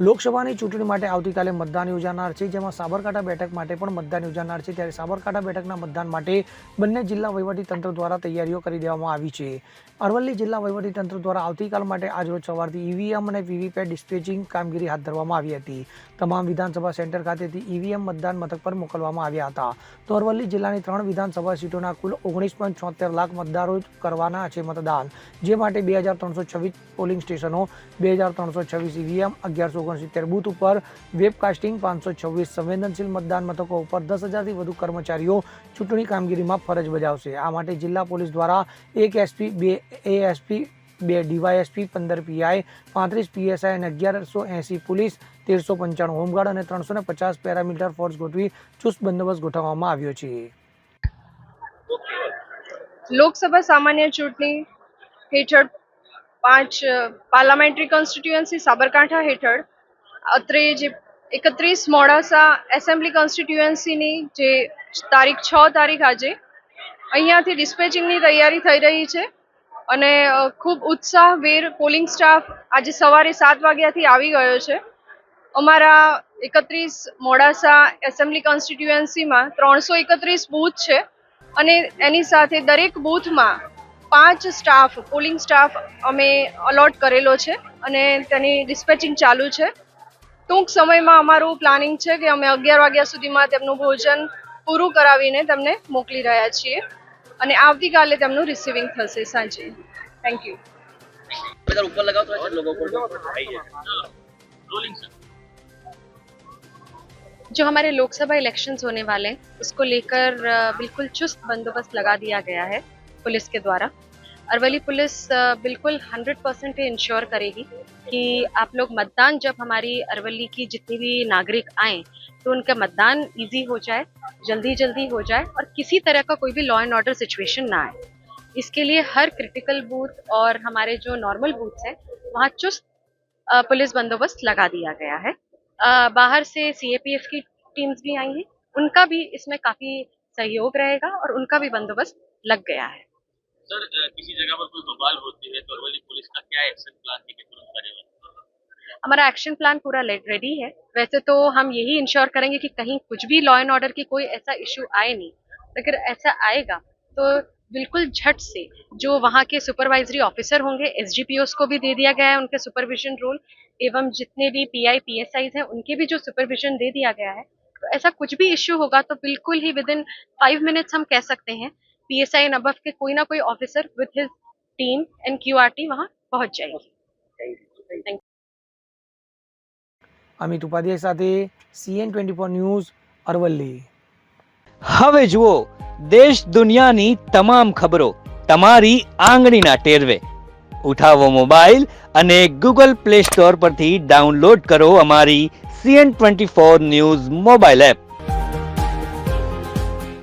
લોકસભાની ચૂંટણી માટે આવતીકાલે મતદાન યોજાનાર છે, જેમાં સાબરકાંઠા બેઠક માટે પણ મતદાન યોજાનાર છે. ત્યારે સાબરકાંઠા બેઠકના મતદાન માટે બંને જિલ્લા વહીવટીતંત્ર દ્વારા તૈયારીઓ કરી દેવામાં આવી છે. અરવલ્લી જિલ્લા વહીવટીતંત્ર દ્વારા આવતીકાલ માટે આજરોજ સવારથી ઈવીએમ અને વીવીપેટ ડિસ્પેચિંગ કામગીરી હાથ ધરવામાં આવી હતી. તમામ વિધાનસભા સેન્ટર ખાતેથી ઈવીએમ મતદાન મથક પર મોકલવામાં આવ્યા હતા. તો અરવલ્લી જિલ્લાની ત્રણ વિધાનસભા સીટોના કુલ ઓગણીસ પોઈન્ટ છોતેર લાખ મતદારો કરવાના છે મતદાન, જે માટે બે હજાર ત્રણસો છવ્વીસ પોલિંગ સ્ટેશનો, બે હજાર ત્રણસો છવ્વીસ ઈવીએમ, અગિયારસો ઓગણસિત્તેર બૂથ ઉપર વેબકાસ્ટિંગ, પાંચસો છવ્વીસ સંવેદનશીલ મતદાન મથકો ઉપર દસ હજારથી વધુ કર્મચારીઓ ચૂંટણી કામગીરીમાં ફરજ બજાવશે. આ માટે જિલ્લા પોલીસ દ્વારા એક એસપી, બે એએસપી બે ડીવાયએસપી પંદર પીઆઈ, પાંત્રીસ પીએસઆઈ અને અગિયારસો એંસી પોલીસ, તેરસો પંચાણું હોમગાર્ડ અને ત્રણસો ને પચાસ પેરામીટર ફોર્સ ગોઠવી ચુસ્ત બંદોબસ્ત ગોઠવવામાં આવ્યો છે. લોકસભા સામાન્ય ચૂંટણી હેઠળ પાંચ પાર્લામેન્ટરી કોન્સ્ટિટ્યુઅન્સી સાબરકાંઠા હેઠળ અત્રે જે એકત્રીસ મોડાસા એસેમ્બલી કોન્સ્ટિટ્યુએન્સીની જે તારીખ છ તારીખ આજે, અહીંયાથી ડિસ્પેચિંગની તૈયારી થઈ રહી છે અને ખૂબ ખૂબ ઉત્સાહભેર પોલિંગ સ્ટાફ આજે સવારે સાત વાગ્યાથી આવી ગયો છે. અમારા એકત્રીસ મોડાસા એસેમ્બલી કોન્સ્ટિટ્યુએન્સીમાં ત્રણસો એકત્રીસ બૂથ છે અને એની સાથે દરેક બૂથમાં પાંચ સ્ટાફ, પોલિંગ સ્ટાફ અમે અલોટ કરેલો છે અને તેની ડિસ્પેચિંગ ચાલુ છે. ટૂંક સમયમાં અમારું પ્લાનિંગ છે કે અમે અગિયાર વાગ્યા સુધીમાં તેમનું ભોજન પૂરું કરાવીને તેમને મોકલી રહ્યા છીએ અને આવતીકાલે તેમનું રિસીવિંગ થશે સાંજે થેન્ક યુ इधर ऊपर लगाओ तो ऐसे लोगों को आइए रोलिंग सर जो हमारे लोकसभा इलेक्शंस होने वाले हैं उसको लेकर अ, बिल्कुल चुस्त बंदोबस्त लगा दिया गया है पुलिस के द्वारा अरवली पुलिस बिल्कुल 100 परसेंट इंश्योर करेगी कि आप लोग मतदान, जब हमारी अरवली की जितनी भी नागरिक आए तो उनका मतदान इजी हो जाए, जल्दी जल्दी हो जाए और किसी तरह का कोई भी लॉ एंड ऑर्डर सिचुएशन ना आए। इसके लिए हर क्रिटिकल बूथ और हमारे जो नॉर्मल बूथ्स हैं, वहाँ चुस्त पुलिस बंदोबस्त लगा दिया गया है। बाहर से सीएपीएफ की टीम्स भी आई हैं, उनका भी इसमें काफ़ी सहयोग रहेगा और उनका भी बंदोबस्त लग गया है। सर किसी जगह पर कोई बवाल होती है तो पुलिस का क्या एक्शन प्लान है हमारा एक्शन प्लान पूरा रेडी है। वैसे तो हम यही इंश्योर करेंगे कि कहीं कुछ भी लॉ एंड ऑर्डर की कोई ऐसा इशू आए नहीं। अगर ऐसा आएगा तो बिल्कुल झट से जो वहाँ के सुपरवाइजरी ऑफिसर होंगे एस को भी दे दिया गया है उनके सुपरविजन रोल एवं जितने भी P I P S Is हैं, उनके भी जो सुपरविजन दे दिया गया है तो ऐसा कुछ भी इश्यू होगा तो बिल्कुल ही विद इन फाइव मिनट्स हम कह सकते हैं P S I and above के कोई ना कोई officer with his team and Q R T वहाँ पहुँच जाएगी थैंक અમિત ઉપાધ્યાય સાથે CN twenty four news Aravalli હવે જુઓ દેશ દુનિયાની તમામ ખબરો તમારી આંગળીના ટેરવે ઉઠાવો મોબાઈલ અને ગૂગલ પ્લે સ્ટોર પરથી ડાઉનલોડ કરો અમારી CN twenty four news mobile app